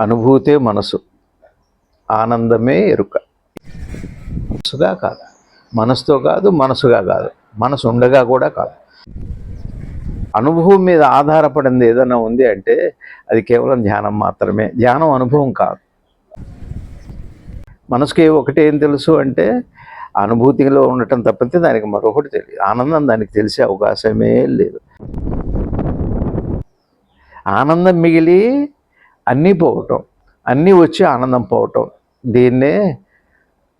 అనుభూతే మనసు. ఆనందమే ఎరుక. మనసుగా కాదు. మనసుతో కాదు మనసుగా కాదు. మనసు ఉండగా కూడా కాదు. అనుభవం మీద ఆధారపడింది ఏదైనా ఉంది అంటే అది కేవలం ధ్యానం మాత్రమే. ధ్యానం అనుభవం కాదు. మనసుకి ఒకటి ఏం తెలుసు అంటే అనుభూతిలో ఉండటం తప్పితే దానికి మరొకటి తెలియదు. ఆనందం దానికి తెలిసే అవకాశమే లేదు. ఆనందం మిగిలి అన్నీ పోవటం అన్నీ వచ్చి ఆనందం పోవటం దీన్నే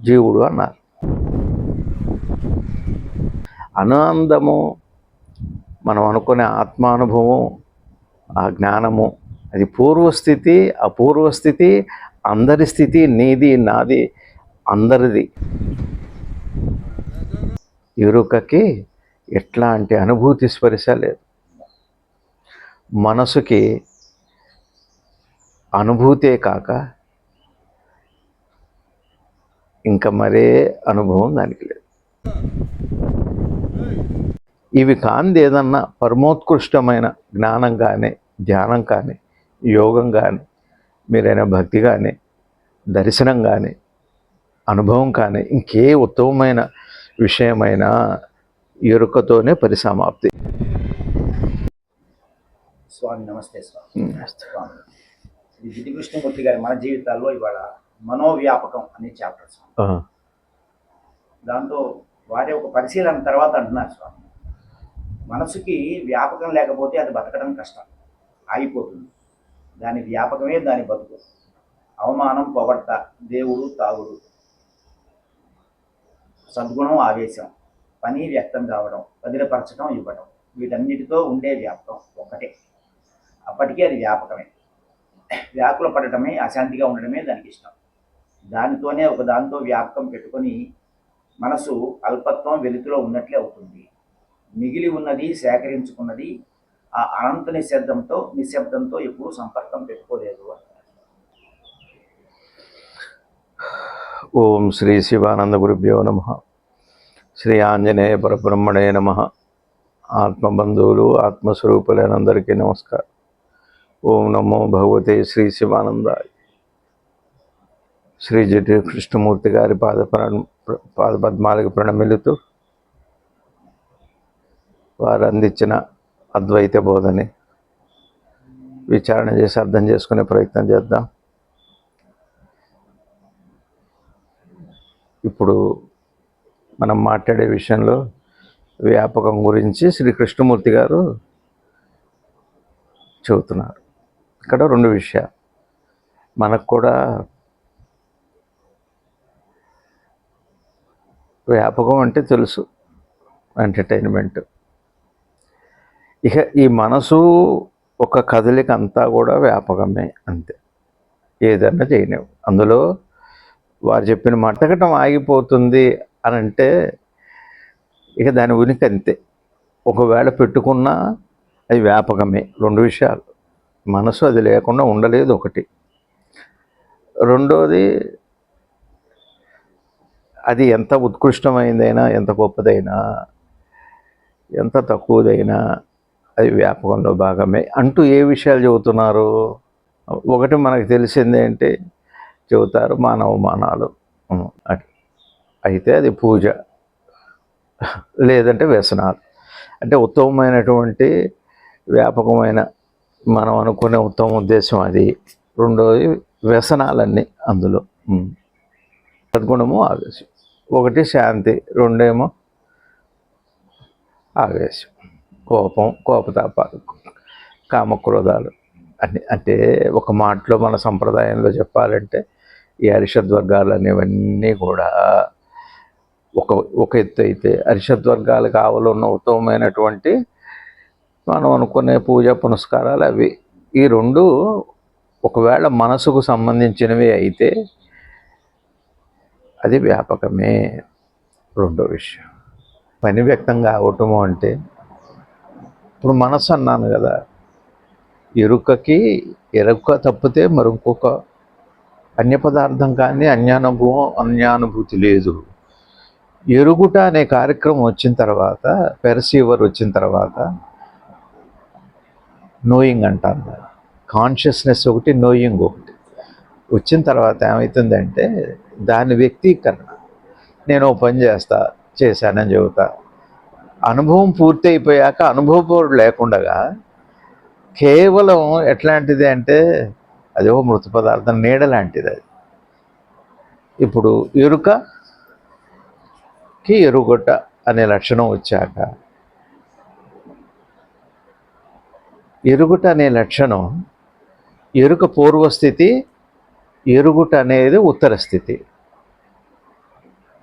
జీవుడు అన్నారు. ఆనందము మనం అనుకునే ఆత్మానుభవం ఆ జ్ఞానము అది పూర్వస్థితి అపూర్వస్థితి అందరి స్థితి నీది నాది అందరిది. ఎరుకకి ఎట్లాంటి అనుభూతి స్పర్శ లేదు మనసుకి అనుభూతే కాక ఇంకా మరే అనుభవం దానికి లేదు. ఇవి కాంది ఏదన్నా పరమోత్కృష్టమైన జ్ఞానం కానీ ధ్యానం కానీ యోగం కానీ మీరైనా భక్తి కానీ దర్శనం కానీ అనుభవం కానీ ఇంకే ఉత్తమమైన విషయమైన ఎరుకతోనే పరిసమాప్తి. స్వామి నమస్తే స్వామి. జిటి కృష్ణమూర్తి గారి మన జీవితాల్లో ఇవాళ మనోవ్యాపకం అనే చాప్టర్ స్వామి దాంతో వారి ఒక పరిశీలన తర్వాత అంటున్నారు స్వామి. మనసుకి వ్యాపకం లేకపోతే అది బతకడం కష్టం. ఆగిపోతుంది. దాని వ్యాపకమే దాని బతుకు. అవమానం పొగడ్త దేవుడు తాగుడు. సద్గుణం ఆవేశం. పని వ్యక్తం కావడం వదిలిపరచడం ఇవ్వడం వీటన్నిటితో ఉండే వ్యాపకం ఒక్కటే. అప్పటికీ అది వ్యాపకమే. వ్యాకుల పడటమే అశాంతిగా ఉండడమే దానికి ఇష్టం. దానితోనే ఒక దాంతో వ్యాపకం పెట్టుకొని మనసు అల్పత్వం వెలుతులో ఉన్నట్లే అవుతుంది. మిగిలి ఉన్నది సేకరించుకున్నది ఆ అనంత నిశ్శబ్దంతో నిశ్శబ్దంతో ఎప్పుడూ సంపర్కం పెట్టుకోలేదు ఓం శ్రీ శివానంద గురుభ్యో నమ. శ్రీ ఆంజనేయ పరబ్రహ్మణే నమ. ఆత్మబంధువులు ఆత్మస్వరూపులైనందరికీ నమస్కారం. ఓం నమో భగవతే శ్రీ శివానంద శ్రీ జటి కృష్ణమూర్తి గారి పాద పాదపద్మాలకు ప్రణమిలుతూ వారు అందించిన అద్వైత బోధని విచారణ చేసి అర్థం చేసుకునే ప్రయత్నం చేద్దాం. ఇప్పుడు మనం మాట్లాడే విషయంలో వ్యాపకం గురించి శ్రీ కృష్ణమూర్తి గారు చెబుతున్నారు. ఇక్కడ రెండు విషయాలు. మనకు కూడా వ్యాపకం అంటే తెలుసు ఎంటర్టైన్మెంట్ ఇక ఈ మనసు ఒక కదలిక అంతా కూడా వ్యాపకమే అంతే. ఏదన్నా చేయలేవు అందులో వారు చెప్పిన మట్టకటం ఆగిపోతుంది అని అంటే ఇక దాని ఉనికి అంతే. ఒకవేళ పెట్టుకున్నా అది వ్యాపకమే. రెండు విషయాలు. మనసు అది లేకుండా ఉండలేదు ఒకటి. రెండోది అది ఎంత ఉత్కృష్టమైందైనా ఎంత గొప్పదైనా ఎంత తక్కువదైనా అది వ్యాపకంలో భాగమే. అంటూ ఏ విషయాలు చెబుతున్నారు? ఒకటి మనకు తెలిసింది ఏంటి? చెబుతారు మానవ మానాలు అట్- అయితే అది పూజ. లేదంటే వ్యసనాలు. అంటే ఉత్తమమైనటువంటి వ్యాపకమైన మనం అనుకునే ఉత్తమ ఉద్దేశం అది. రెండోది వ్యసనాలన్నీ అందులో. ఉం. ఆవేశం. ఒకటి శాంతి రెండేమో ఆవేశం. కోపం కోపతాపాలు కామక్రోధాలు అన్ని. అంటే ఒక మాటలో మన సంప్రదాయంలో చెప్పాలంటే ఈ అరిషద్వర్గాలు అనేవన్నీ కూడా ఒక ఒక ఎత్తు అయితే అరిషద్ వర్గాలకు ఆవలో ఉన్న ఉత్తమమైనటువంటి మనం అనుకునే పూజ పునస్కారాలు అవి. ఈ రెండు ఒకవేళ మనసుకు సంబంధించినవి అయితే అది వ్యాపకమే రెండో విషయం. పని వ్యక్తంగా అవటము అంటే ఇప్పుడు మనసు అన్నాను కదా ఎరుకకి ఎరుక తప్పితే మరొక అన్య పదార్థం కానీ అన్యానుభవం అన్యానుభూతి లేదు. ఎరుగుట అనే కార్యక్రమం వచ్చిన తర్వాత పెరసీవర్ వచ్చిన తర్వాత నోయింగ్ అంటారు కాన్షియస్నెస్ ఒకటి నోయింగ్ ఒకటి. వచ్చిన తర్వాత ఏమవుతుందంటే దాని వ్యక్తీకరణ. నేను పని చేస్తా చేశానని చెబుతా. అనుభవం పూర్తి అయిపోయాక అనుభవపూర్డు లేకుండగా కేవలం ఎట్లాంటిది అంటే అది ఒక మృత పదార్థం నీడ లాంటిది అది. ఇప్పుడు ఎరుకకి ఎరుగొట్ట అనే లక్షణం వచ్చాక ఎరుగుట అనే లక్షణం ఎరుక పూర్వస్థితి ఎరుగుట అనేది ఉత్తర స్థితి.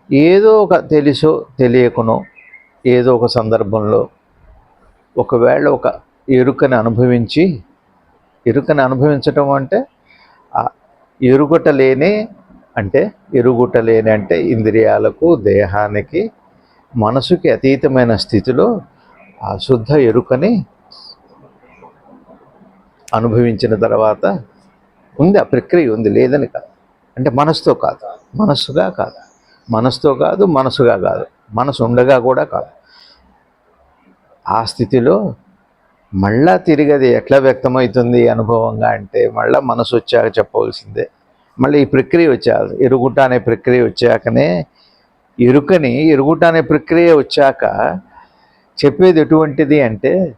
ఏదో ఒక తెలుసో తెలియకునో ఏదో ఒక సందర్భంలో ఒకవేళ ఒక ఎరుకని అనుభవించి ఎరుకని అనుభవించటం అంటే ఎరుగుట లేని అంటే ఎరుగుట లేని అంటే ఇంద్రియాలకు దేహానికి మనసుకి అతీతమైన స్థితిలో ఆ శుద్ధ ఎరుకని అనుభవించిన తర్వాత ఉంది ఆ ప్రక్రియ ఉంది లేదని కాదు. అంటే మనసుతో కాదు. మనస్సుగా కాదు. మనసుతో కాదు మనసుగా కాదు. మనసు ఉండగా కూడా కాదు. ఆ స్థితిలో మళ్ళా తిరిగి అది ఎట్లా వ్యక్తమవుతుంది అనుభవంగా అంటే మళ్ళీ మనసు వచ్చాక చెప్పవలసిందే. మళ్ళీ ఈ ప్రక్రియ వచ్చాక ఎరుగుట అనే ప్రక్రియ వచ్చాకనే ఎరుకని ఎరుగుట అనే ప్రక్రియ వచ్చాక చెప్పేది ఎటువంటిది అంటే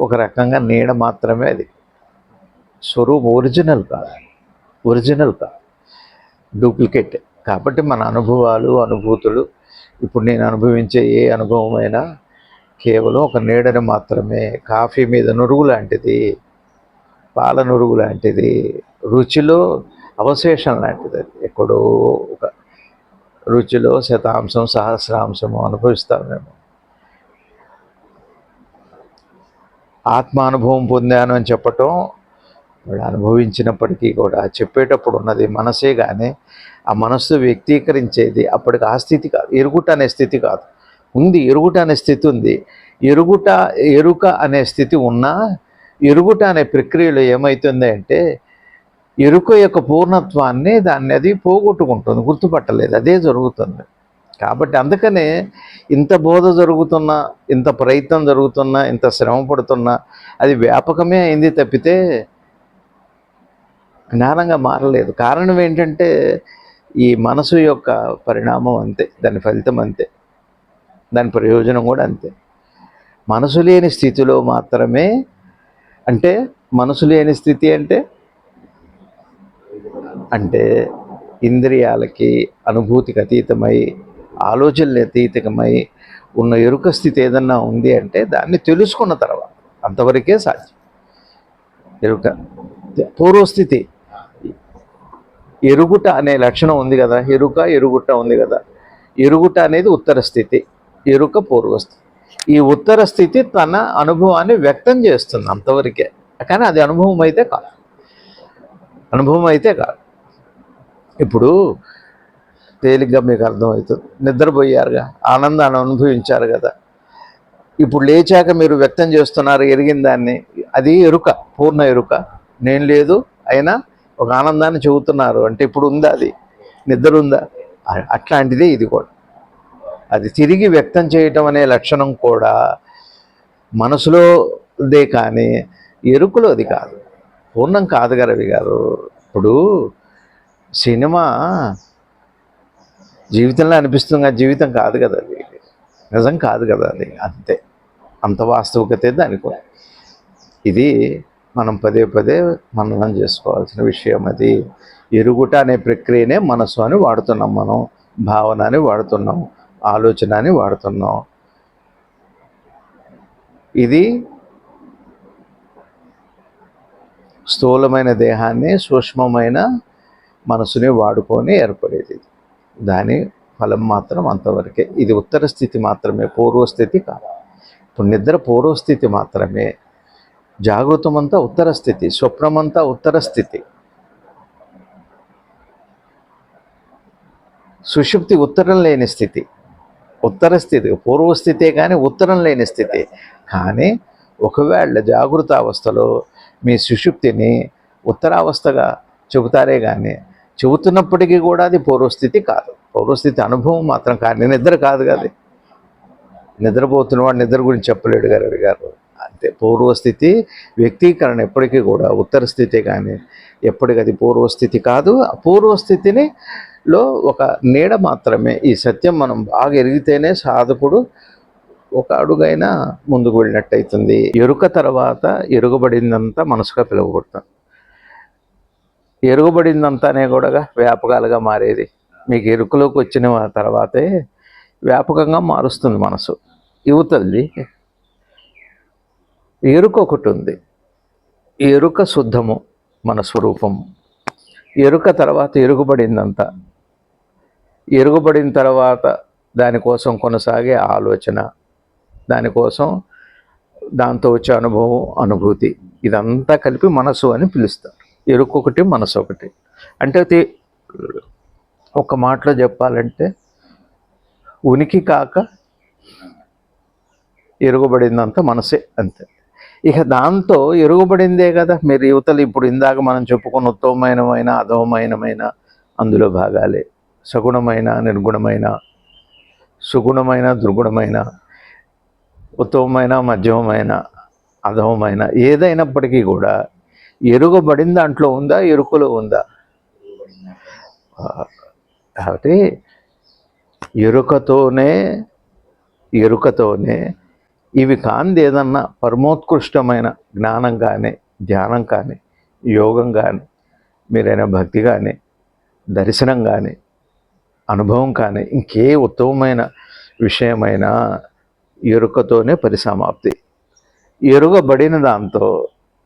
ఒక రకంగా నీడ మాత్రమే అది. స్వరూపం ఒరిజినల్ కాదు. ఒరిజినల్ కాదు. డూప్లికేట్. కాబట్టి మన అనుభవాలు అనుభూతులు ఇప్పుడు నేను అనుభవించే ఏ అనుభవమైనా కేవలం ఒక నీడని మాత్రమే. కాఫీ మీద నురుగు లాంటిది పాల నురుగు లాంటిది రుచిలో అవశేషం లాంటిది అది. ఎక్కడో ఒక రుచిలో శతాంశం సహస్రాంశము అనుభవిస్తాం మేము ఆత్మానుభవం పొందాను అని చెప్పటం వాడు అనుభవించినప్పటికీ కూడా చెప్పేటప్పుడు ఉన్నది మనసే కానీ ఆ మనస్సు వ్యక్తీకరించేది అప్పటికి ఆ స్థితి కాదు. ఎరుగుట అనే స్థితి కాదు. ఉంది ఎరుగుట అనే స్థితి ఉంది. ఎరుగుట ఎరుక అనే స్థితి ఉన్నా ఎరుగుట అనే ప్రక్రియలో ఏమవుతుంది అంటే ఎరుక యొక్క పూర్ణత్వాన్ని దాన్ని అది పోగొట్టుకుంటుంది గుర్తుపట్టలేదు. అదే జరుగుతుంది. కాబట్టి అందుకనే ఇంత బోధ జరుగుతున్నా ఇంత ప్రయత్నం జరుగుతున్నా ఇంత శ్రమ పడుతున్నా అది వ్యాపకమే అయింది తప్పితే జ్ఞానంగా మారలేదు. కారణం ఏంటంటే ఈ మనసు యొక్క పరిణామం అంతే దాని ఫలితం అంతే దాని ప్రయోజనం కూడా అంతే. మనసు లేని స్థితిలో మాత్రమే అంటే మనసు లేని స్థితి అంటే అంటే ఇంద్రియాలకి అనుభూతికి అతీతమై ఆలోచనలు అతీతకమై ఉన్న ఎరుక స్థితి ఏదన్నా ఉంది అంటే దాన్ని తెలుసుకున్న తర్వాత అంతవరకే సాధ్యం. ఎరుక పూర్వస్థితి ఎరుగుట అనే లక్షణం ఉంది కదా ఎరుక ఎరుగుట ఉంది కదా. ఎరుగుట అనేది ఉత్తర స్థితి ఎరుక పూర్వస్థితి ఈ ఉత్తర స్థితి తన అనుభవాన్ని వ్యక్తం చేస్తుంది అంతవరకే. కానీ అది అనుభవం అయితే కాదు. అనుభవం అయితే కాదు. ఇప్పుడు తేలిగ్గా మీకు అర్థమవుతుంది. నిద్రపోయారుగా ఆనందాన్ని అనుభవించారు కదా. ఇప్పుడు లేచాక మీరు వ్యక్తం చేస్తున్నారు ఎరిగిన దాన్ని అది ఎరుక పూర్ణ ఎరుక. నేను లేదు అయినా ఒక ఆనందాన్ని చెబుతున్నారు. అంటే ఇప్పుడు ఉందా అది? నిద్ర ఉందా? అట్లాంటిదే ఇది కూడా. అది తిరిగి వ్యక్తం చేయటం అనే లక్షణం కూడా మనసులోదే కానీ ఎరుకలోది కాదు. పూర్ణం కాదు గారు గారు. ఇప్పుడు సినిమా జీవితంలో అనిపిస్తుంది? కానీ జీవితం కాదు కదా అది. నిజం కాదు కదా అది. అంతే. అంత వాస్తవికతే దానికి ఇది మనం పదే పదే మననం చేసుకోవాల్సిన విషయం అది. ఎరుగుట అనే ప్రక్రియనే మనసు అని వాడుతున్నాం మనం. భావన అని వాడుతున్నాం. ఆలోచన అని వాడుతున్నాం. ఇది స్థూలమైన దేహాన్ని సూక్ష్మమైన మనసుని వాడుకొని ఏర్పడేది. దాని ఫలం మాత్రం అంతవరకే. ఇది ఉత్తర స్థితి మాత్రమే పూర్వస్థితి కాదు. ఇప్పుడు నిద్ర పూర్వస్థితి మాత్రమే. జాగృతమంతా ఉత్తర స్థితి స్వప్నమంతా ఉత్తర స్థితి. సుషుప్తి ఉత్తరం లేని స్థితి. ఉత్తర స్థితి పూర్వస్థితే కానీ ఉత్తరం లేని స్థితి. కానీ ఒకవేళ జాగృత అవస్థలో మీ సుషుప్తిని ఉత్తరావస్థగా చెబుతారే కానీ చెబుతున్నప్పటికీ కూడా అది పూర్వస్థితి కాదు. పూర్వస్థితి అనుభవం మాత్రం కానీ నిద్ర కాదు కదా. నిద్రపోతున్న నిద్రపోతున్నవాడు నిద్ర గురించి చెప్పలేడు గారు గారు. అంతే. పూర్వస్థితి వ్యక్తీకరణ ఎప్పటికీ కూడా ఉత్తర స్థితి కానీ ఎప్పటికది పూర్వస్థితి కాదు. ఆ పూర్వస్థితిని లో ఒక నీడ మాత్రమే. ఈ సత్యం మనం బాగా ఎరిగితేనే సాధకుడు ఒక అడుగైనా ముందుకు వెళ్ళినట్టయితుంది. ఎరుక తర్వాత ఎరుగబడిందంతా మనసుగా పిలువబడుతుంది ఎరుగుబడిందంతానే కూడా వ్యాపకాలుగా మారేది. మీకు ఎరుకలోకి వచ్చిన తర్వాతే వ్యాపకంగా మారుస్తుంది మనసు. యువతల్లి ఎరుక ఒకటి ఉంది ఎరుక శుద్ధము మన స్వరూపము ఎరుక తర్వాత ఎరుగుబడిందంతా. ఎరుగుబడిన తర్వాత దానికోసం కొనసాగే ఆలోచన దానికోసం దాంతో వచ్చే అనుభవం అనుభూతి ఇదంతా కలిపి మనసు అని పిలుస్తారు. ఎరుకు ఒకటి మనసు ఒకటి అంటే అది ఒక మాటలో చెప్పాలంటే ఉనికి కాక ఎరుగుబడిందంత మనసే అంతే. ఇక దాంతో ఎరుగుబడిందే కదా. మీరు యువతలు ఇప్పుడు ఇందాక మనం చెప్పుకున్న ఉత్తమమైనమైన అధమమైనమైన అందులో భాగాలే. సగుణమైన నిర్గుణమైన సుగుణమైన దుర్గుణమైన ఉత్తమమైన మధ్యమమైన అధమమైన ఏదైనప్పటికీ కూడా ఎరుగబడిన దాంట్లో ఉందా? ఎరుకలో ఉందా? కాబట్టి ఎరుకతోనే ఎరుకతోనే ఇవి కాంది ఏదన్నా పరమోత్కృష్టమైన జ్ఞానం కానీ ధ్యానం కానీ యోగం కానీ మీరైనా భక్తి కానీ దర్శనం కానీ అనుభవం కానీ ఇంకే ఉత్తమమైన విషయమైన ఎరుకతోనే పరిసమాప్తి. ఎరుగబడిన దాంతో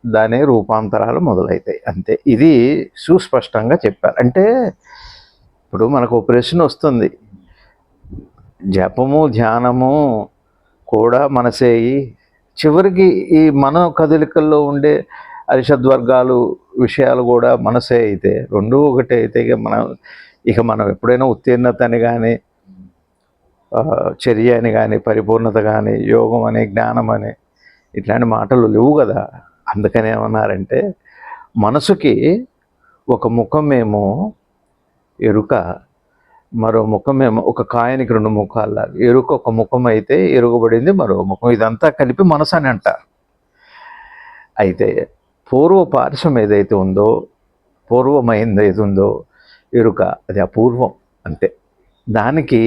దాని రూపాంతరాలు మొదలవుతాయి అంతే. ఇది సుస్పష్టంగా చెప్పారు. అంటే ఇప్పుడు మనకు ఒక ప్రశ్న వస్తుంది. జపము ధ్యానము కూడా మనసేయి. చివరికి ఈ మన కదలికల్లో ఉండే అరిషద్వర్గాలు విషయాలు కూడా మనసే అయితే రెండు ఒకటే అయితే ఇక మనం ఇక మనం ఎప్పుడైనా ఉత్తీర్ణత అని కానీ చర్య అని కానీ పరిపూర్ణత కానీ యోగం అని జ్ఞానం అని ఇట్లాంటి మాటలు లేవు కదా. అందుకని ఏమన్నారంటే మనసుకి ఒక ముఖమేమో ఎరుక మరో ముఖమేమో ఒక కాయనికి రెండు ముఖాల్లాగా. ఎరుక ఒక ముఖం అయితే ఎరుగబడింది మరో ముఖం. ఇదంతా కలిపి మనసు అని అంటారు అయితే పూర్వ పార్శ్వం ఏదైతే ఉందో పూర్వమైంది ఏది ఉందో ఎరుక అది అపూర్వం అంతే. దానికి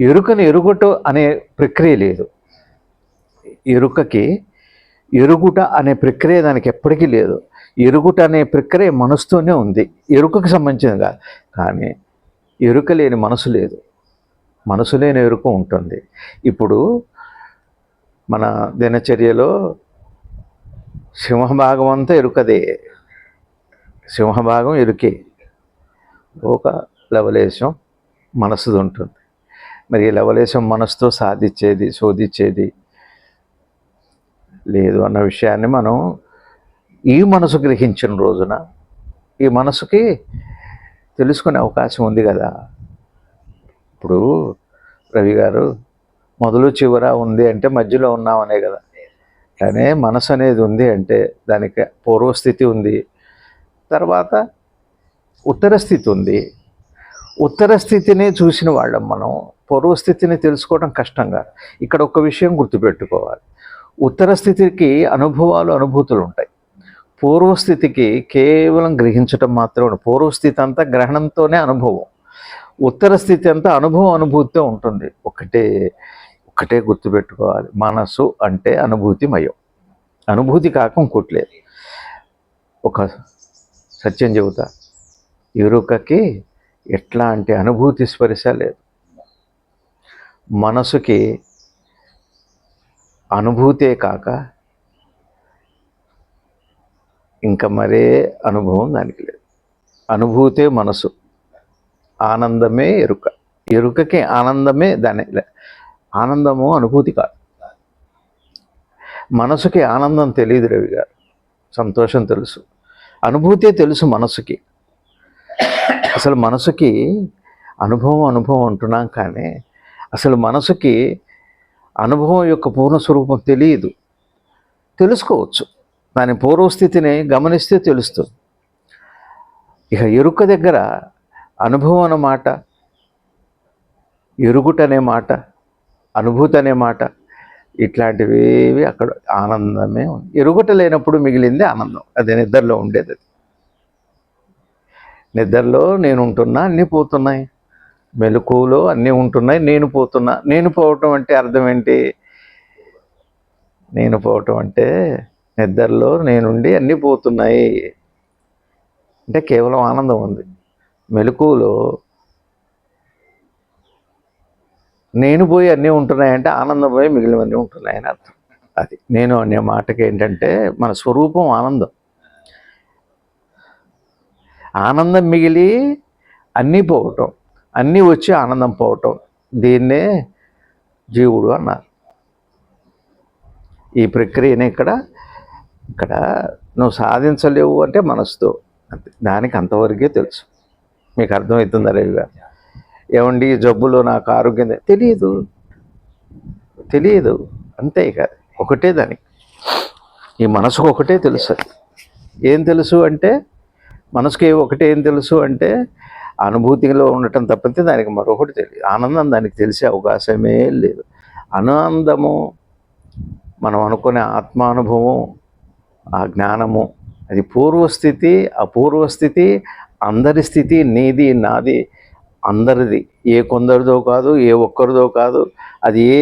ఎరుకని ఎరుగుట అనే ప్రక్రియ లేదు. ఎరుకకి ఎరుగుట అనే ప్రక్రియ దానికి ఎప్పటికీ లేదు. ఎరుగుట అనే ప్రక్రియ మనసుతోనే ఉంది. ఎరుకకు సంబంధించింది కాదు. కానీ ఎరుక లేని మనసు లేదు. మనసు లేని ఎరుక ఉంటుంది. ఇప్పుడు మన దినచర్యలో సింహభాగం అంతా ఎరుకదే. సింహభాగం ఎరుకే. ఒక లవలేశం మనసుది ఉంటుంది. మరి ఈ లవలేశం మనసుతో సాధించేది శోధించేది లేదు అన్న విషయాన్ని మనం ఈ మనసు గ్రహించిన రోజున ఈ మనసుకి తెలుసుకునే అవకాశం ఉంది కదా. ఇప్పుడు రవి గారు మొదలు చివర ఉంది అంటే మధ్యలో ఉన్నామనే కదా. కానీ మనసు అనేది ఉంది అంటే దానికి పూర్వస్థితి ఉంది. తర్వాత ఉత్తర స్థితి ఉంది. ఉత్తర స్థితిని చూసిన వాళ్ళం మనం. పూర్వస్థితిని తెలుసుకోవడం కష్టంగా ఇక్కడ ఒక విషయం గుర్తుపెట్టుకోవాలి. ఉత్తర స్థితికి అనుభవాలు అనుభూతులు ఉంటాయి. పూర్వస్థితికి కేవలం గ్రహించటం మాత్రమే పూర్వస్థితి అంతా గ్రహణంతోనే అనుభవం. ఉత్తర స్థితి అంతా అనుభవం అనుభూతితో ఉంటుంది. ఒకటే ఒకటే గుర్తుపెట్టుకోవాలి. మనసు అంటే అనుభూతిమయం. అనుభూతి కాక ఇంకోట్లేదు ఒక సత్యం చెబుతా. ఎరుకకి ఎట్లాంటి అనుభూతి స్పర్శ లేదు. మనసుకి అనుభూతే కాక ఇంకా మరే అనుభవం దానికి లేదు. అనుభూతే మనసు ఆనందమే ఎరుక. ఎరుకకి ఆనందమే దాని ఆనందము అనుభూతి కాదు. మనసుకి ఆనందం తెలియదు రవి గారు సంతోషం తెలుసు. అనుభూతే తెలుసు మనసుకి. అసలు మనసుకి అనుభవం అనుభవం అంటున్నాం కానీ అసలు మనసుకి అనుభవం యొక్క పూర్ణస్వరూపం తెలియదు. తెలుసుకోవచ్చు. దాని పూర్వస్థితిని గమనిస్తే తెలుస్తుంది. ఇక ఎరుక దగ్గర అనుభవం అన్న మాట ఎరుగుట అనే మాట అనుభూతి అనే మాట ఇట్లాంటివి అక్కడ ఆనందమే ఉంది. ఎరుగుట లేనప్పుడు మిగిలింది ఆనందం. అది నిద్రలో ఉండేది అది. నిద్రలో నేను ఉంటున్నా అన్నీ పోతున్నాయి. మెలకువలో అన్నీ ఉంటున్నాయి. నేను పోతున్నా. నేను పోవటం అంటే అర్థం ఏంటి? నేను పోవటం అంటే నిద్రలో నేనుండి అన్నీ పోతున్నాయి. అంటే కేవలం ఆనందం ఉంది. మెలకువలో నేను పోయి అన్నీ ఉంటున్నాయంటే ఆనందం పోయి మిగిలినవన్నీ ఉంటున్నాయని అర్థం. అది నేను అనే మాటకి ఏంటంటే మన స్వరూపం ఆనందం. ఆనందం మిగిలి అన్నీ పోవటం. అన్నీ వచ్చి ఆనందం పోవటం. దీన్నే జీవుడు అన్నారు. ఈ ప్రక్రియని ఇక్కడ ఇక్కడ నువ్వు సాధించలేవు అంటే మనసుతో అంతే. దానికి అంతవరకే తెలుసు. మీకు అర్థమవుతుందా రవి గారు? ఏమండి జబ్బులో నాకు ఆరోగ్యం తెలియదు తెలియదు అంతే ఇక. ఒకటే దానికి. ఈ మనసుకు ఒకటే తెలుసు. ఏం తెలుసు అంటే మనసుకి ఒకటే ఏం తెలుసు అంటే అనుభూతిలో ఉండటం తప్పితే దానికి మరొకటి తెలియదు. ఆనందం దానికి తెలిసే అవకాశమే లేదు. ఆనందము మనం అనుకునే ఆత్మానుభవం ఆ జ్ఞానము అది పూర్వస్థితి అపూర్వస్థితి అందరి స్థితి నీది నాది అందరిది. ఏ కొందరిదో కాదు ఏ ఒక్కరిదో కాదు అది ఏ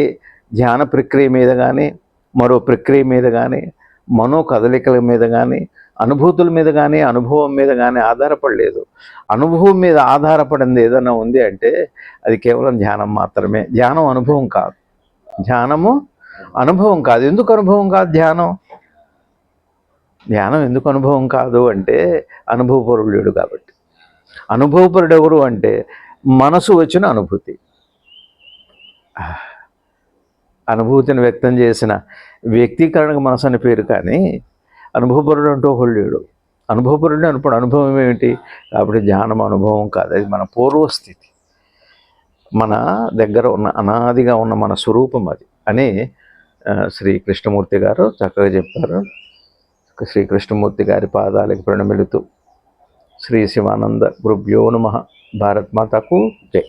ధ్యాన ప్రక్రియ మీద కానీ మరో ప్రక్రియ మీద కానీ మనో కదలికల మీద కానీ అనుభూతుల మీద కానీ అనుభవం మీద కానీ ఆధారపడలేదు. అనుభవం మీద ఆధారపడింది ఏదైనా ఉంది అంటే అది కేవలం ధ్యానం మాత్రమే. ధ్యానం అనుభవం కాదు. ధ్యానము అనుభవం కాదు. ఎందుకు అనుభవం కాదు ధ్యానం? ధ్యానం ఎందుకు అనుభవం కాదు అంటే అనుభవపరుడు కాబట్టి. అనుభవపరుడు ఎవరు అంటే మనసు వచ్చిన అనుభూతి. అనుభూతిని వ్యక్తం చేసిన వ్యక్తీకరణకు మనసు అని పేరు కానీ అనుభవపరుడు అంటూ ఒకడు లేడు. అనుభవపరుడు అనుకోడు అనుభవం ఏమిటి? కాబట్టి ధ్యానం అనుభవం కాదు. అది మన పూర్వస్థితి. మన దగ్గర ఉన్న అనాదిగా ఉన్న మన స్వరూపం అది. అని శ్రీ కృష్ణమూర్తి గారు చక్కగా చెప్పారు. శ్రీ కృష్ణమూర్తి గారి పాదాలకు ప్రణమిలుతూ శ్రీ శివానంద గురుభ్యో నమ. భారత్ మాతకు జై.